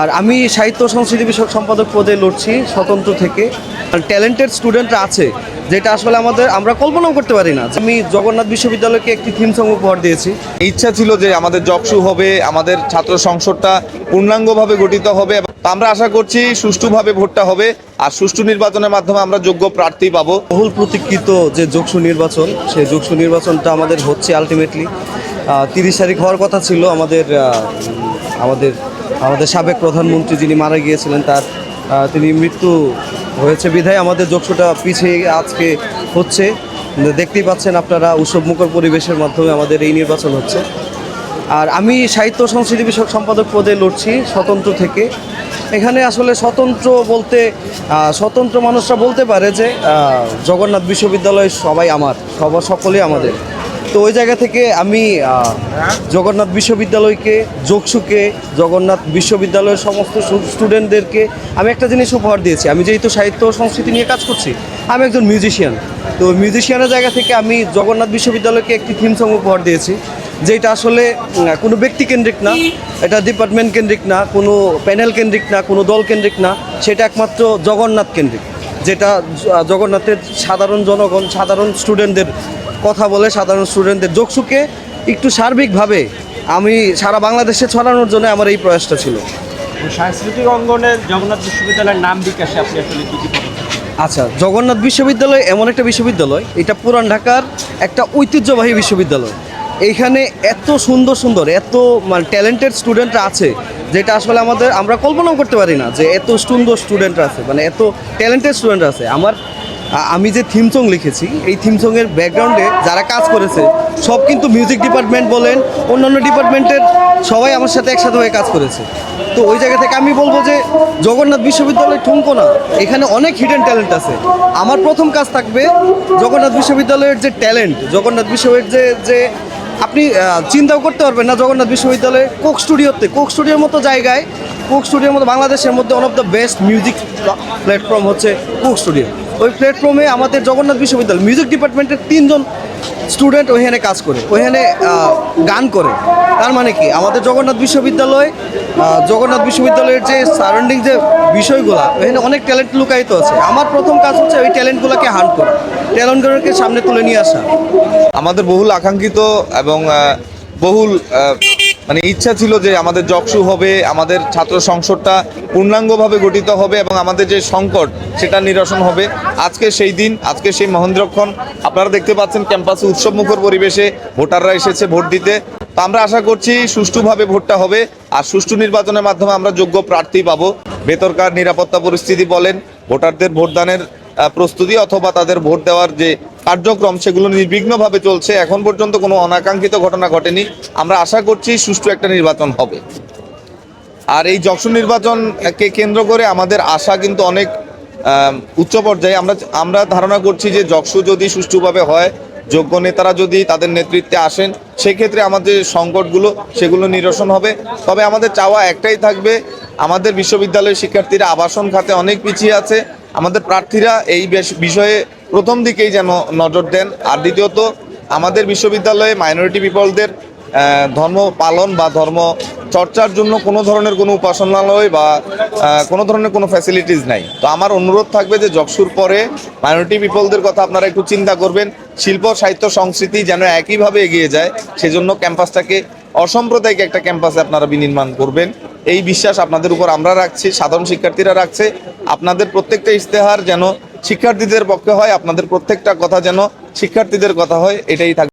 আর আমি সাহিত্য সংস্কৃতি বিষয়ক সম্পাদক পদে লড়ছি স্বতন্ত্র থেকে। আর ট্যালেন্টেড স্টুডেন্টরা আছে যেটা আসলে আমাদের আমরা কল্পনাও করতে পারি না। আমি জগন্নাথ বিশ্ববিদ্যালয়কে একটি থিম সং উপহার দিয়েছি। ইচ্ছা ছিল যে আমাদের জকসু হবে আমাদের ছাত্র সংসদটা পূর্ণাঙ্গভাবে গঠিত হবে আমরা আশা করছি সুষ্ঠুভাবে ভোটটা হবে। আর সুষ্ঠু নির্বাচনের মাধ্যমে আমরা যোগ্য প্রার্থী পাবো। বহুল প্রতীক্ষিত যে যোগসু নির্বাচন সেই যোগসু নির্বাচনটা আমাদের হচ্ছে আলটিমেটলি তিরিশ তারিখ হওয়ার কথা ছিল আমাদের আমাদের আমাদের সাবেক প্রধানমন্ত্রী যিনি মারা গিয়েছিলেন, তার তিনি মৃত্যু হয়েছে বিধায় আমাদের যোগসুটা পিছিয়ে আজকে হচ্ছে। দেখতেই পাচ্ছেন আপনারা উৎসবমুখর পরিবেশের মাধ্যমে আমাদের এই নির্বাচন হচ্ছে। আর আমি সাহিত্য সংস্কৃতি বিষয়ক সম্পাদক পদে লড়ছি স্বতন্ত্র থেকে। এখানে আসলে স্বতন্ত্র বলতে স্বতন্ত্র মানুষরা বলতে পারে যে জগন্নাথ বিশ্ববিদ্যালয় সবাই আমার, সবার সকলেই আমাদের। তো ওই জায়গা থেকে আমি জগন্নাথ বিশ্ববিদ্যালয়কে যোগসুকে জগন্নাথ বিশ্ববিদ্যালয়ের সমস্ত স্টুডেন্টদেরকে আমি একটা জিনিস উপহার দিয়েছি। আমি যেহেতু সাহিত্য সংস্কৃতি নিয়ে কাজ করছি, আমি একজন মিউজিশিয়ান তো মিউজিশিয়ানের জায়গা থেকে আমি জগন্নাথ বিশ্ববিদ্যালয়কে একটি থিম সং উপহার দিয়েছি, যেটা আসলে কোনো ব্যক্তি কেন্দ্রিক না, এটা ডিপার্টমেন্ট কেন্দ্রিক না, কোনো প্যানেল কেন্দ্রিক না, কোনো দল কেন্দ্রিক না, সেটা একমাত্র জগন্নাথ কেন্দ্রিক, যেটা জগন্নাথের সাধারণ জনগণ, সাধারণ স্টুডেন্টদের কথা বলে সাধারণ স্টুডেন্টদের যোগসুকে একটু সার্বিকভাবে আমি সারা বাংলাদেশে ছড়ানোর জন্য আমার এই প্রয়াসটা ছিল। সাংস্কৃতিক অঙ্গনে জগন্নাথ বিশ্ববিদ্যালয়ের নাম বিকাশে আপনি আসলে কী কী আচ্ছা জগন্নাথ বিশ্ববিদ্যালয় এমন একটা বিশ্ববিদ্যালয় এটা পুরান ঢাকার একটা ঐতিহ্যবাহী বিশ্ববিদ্যালয়। এইখানে এত সুন্দর সুন্দর এত মানে ট্যালেন্টেড স্টুডেন্টরা আছে যেটা আসলে আমাদের আমরা কল্পনাও করতে পারি না যে এত সুন্দর স্টুডেন্টরা আছে মানে এত ট্যালেন্টেড স্টুডেন্ট আছে। আমার আমি যে থিম সং লিখেছি, এই থিম সঙের ব্যাকগ্রাউন্ডে যারা কাজ করেছে, সব কিন্তু মিউজিক ডিপার্টমেন্ট বলেন, অন্যান্য ডিপার্টমেন্টের সবাই আমার সাথে একসাথে হয়ে কাজ করেছে। তো ওই জায়গা থেকে আমি বলব যে, জগন্নাথ বিশ্ববিদ্যালয় ঠুমকো না এখানে অনেক হিডেন ট্যালেন্ট আছে। আমার প্রথম কাজ থাকবে জগন্নাথ বিশ্ববিদ্যালয়ের যে ট্যালেন্ট জগন্নাথ বিশ্ববিদ্যালয়ের যে যে আপনি চিন্তাও করতে পারবেন না জগন্নাথ বিশ্ববিদ্যালয়ে কোক স্টুডিওতে। কোক স্টুডিওর মতো জায়গায়, কোক স্টুডিওর মতো বাংলাদেশের মধ্যে one of the best music platform হচ্ছে কোক স্টুডিও। ওই প্ল্যাটফর্মে আমাদের জগন্নাথ বিশ্ববিদ্যালয় মিউজিক ডিপার্টমেন্টের তিনজন স্টুডেন্ট ওইখানে কাজ করে, ওইখানে গান করে। তার মানে কি? আমাদের জগন্নাথ বিশ্ববিদ্যালয় জগন্নাথ বিশ্ববিদ্যালয়ের যে সারাউন্ডিং যে বিষয়গুলো, ওইখানে অনেক ট্যালেন্ট লুকায়িত আছে। আমার প্রথম কাজ হচ্ছে ওই ট্যালেন্টগুলোকে হান্ট করা ট্যালেন্টগুলোকে সামনে তুলে নিয়ে আসা। আমাদের বহুল আকাঙ্ক্ষিত এবং বহুল মানে ইচ্ছা ছিল যে আমাদের জকসু হবে, আমাদের ছাত্র সংসদটা পূর্ণাঙ্গভাবে গঠিত হবে এবং আমাদের যে সংকট, সেটা নিরসন হবে। আজকে সেই দিন, আজকে সেই মহেন্দ্রক্ষণ, আপনারা দেখতে পাচ্ছেন ক্যাম্পাসে উৎসবমুখর পরিবেশে ভোটাররা এসেছে ভোট দিতে। তো আমরা আশা করছি সুষ্ঠুভাবে ভোটটা হবে আর সুষ্ঠু নির্বাচনের মাধ্যমে আমরা যোগ্য প্রার্থী পাবো। বেতরকার নিরাপত্তা পরিস্থিতি বলেন, ভোটারদের ভোটদানের প্রস্তুতি অথবা তাদের ভোট দেওয়ার যে কার্যক্রম সেগুলো নির্বিঘ্নভাবে চলছে। এখন পর্যন্ত কোনো অনাকাঙ্ক্ষিত ঘটনা ঘটেনি। আমরা আশা করছি সুষ্ঠু একটা নির্বাচন হবে। আর এই যশোর নির্বাচনকে কেন্দ্র করে আমাদের আশা কিন্তু অনেক উচ্চ পর্যায়ে। আমরা আমরা ধারণা করছি যে যকসু যদি সুষ্ঠুভাবে হয়, যোগ্য নেতারা যদি তাদের নেতৃত্বে আসেন, সেক্ষেত্রে আমাদের সংকটগুলো, সেগুলো নিরসন হবে। তবে আমাদের চাওয়া একটাই থাকবে, আমাদের বিশ্ববিদ্যালয়ের শিক্ষার্থীরা আবাসন খাতে অনেক পিছিয়ে আছে। আমাদের প্রার্থীরা এই বিষয়ে প্রথম দিকেই যেন নজর দেন। আর দ্বিতীয়ত, আমাদের বিশ্ববিদ্যালয়ে মাইনরিটি পিপলদের ধর্ম পালন বা ধর্ম চর্চার জন্য কোনো ধরনের কোনো উপাসনালয় বা কোনো ধরনের কোনো ফ্যাসিলিটিস নাই। তো আমার অনুরোধ থাকবে যে জকসুর পরে মাইনরিটি পিপলদের কথা আপনারা একটু চিন্তা করবেন। শিল্প, সাহিত্য, সংস্কৃতি যেন একইভাবে এগিয়ে যায়, সেজন্য ক্যাম্পাসটাকে অসাম্প্রদায়িক একটা ক্যাম্পাসে আপনারা বিনির্মাণ করবেন। এই বিশ্বাস আপনাদের উপর আমরা রাখছি, সাধারণ শিক্ষার্থীরা রাখছে। আপনাদের প্রত্যেকটা ইশতেহার যেন শিক্ষার্থীদের পক্ষে হয় আপনাদের প্রত্যেকটা কথা যেন শিক্ষার্থীদের কথা হয় এটাই থাকবে